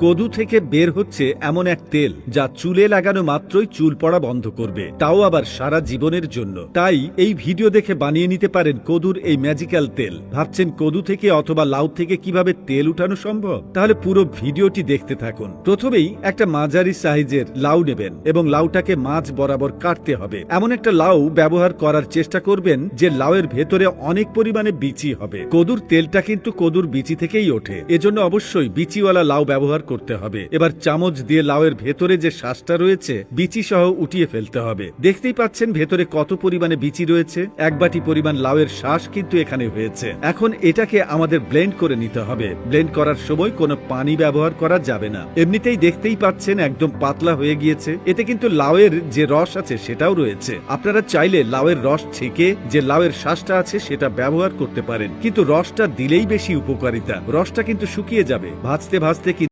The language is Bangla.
কদু থেকে বের হচ্ছে এমন এক তেল যা চুলে লাগানো মাত্রই চুল পড়া বন্ধ করবে। তাও আবার সারা জীবনের জন্য। তাই এই ভিডিও দেখে বানিয়ে নিতে পারেন কদুর এই ম্যাজিক্যাল তেল। ভাবছেন কদু থেকে অথবা লাউ থেকে কীভাবে তেল উঠানো সম্ভব? তাহলে পুরো ভিডিওটি দেখতে থাকুন। প্রথমেই একটা মাঝারি সাইজের লাউ নেবেন এবং লাউটাকে মাছ বরাবর কাটতে হবে। এমন একটা লাউ ব্যবহার করার চেষ্টা করবেন যে লাউয়ের ভেতরে অনেক পরিমাণে বিচি হবে। কদুর তেলটা কিন্তু কদুর বিচি থেকেই ওঠে। এজন্য অবশ্যই বিচিওয়ালা লাউ ব্যবহার করতে হবে। এবার চামচ দিয়ে লাউয়ের ভেতরে যে শ্বাসটা রয়েছে বিচি সহ উঠিয়ে ফেলতে হবে। দেখতেই পাচ্ছেন ভেতরে কত পরিমাণে বিচি রয়েছে। এক বাটি পরিমাণ লাউয়ের শ্বাস কিন্তু এখানে হয়েছে। এখন এটাকে আমাদের ব্লেন্ড করে নিতে হবে। ব্লেন্ড করার সময় কোনো পানি ব্যবহার করা যাবে না। এমনিতেই দেখতেই পাচ্ছেন একদম পাতলা হয়ে গিয়েছে। এতে কিন্তু লাউয়ের যে রস আছে সেটাও রয়েছে। আপনারা চাইলে লাউয়ের রস ছেঁকে যে লাউয়ের শ্বাসটা আছে সেটা ব্যবহার করতে পারেন। কিন্তু রসটা দিলেই বেশি উপকারিতা। রসটা কিন্তু শুকিয়ে যাবে। ভাজতে ভাজতে কি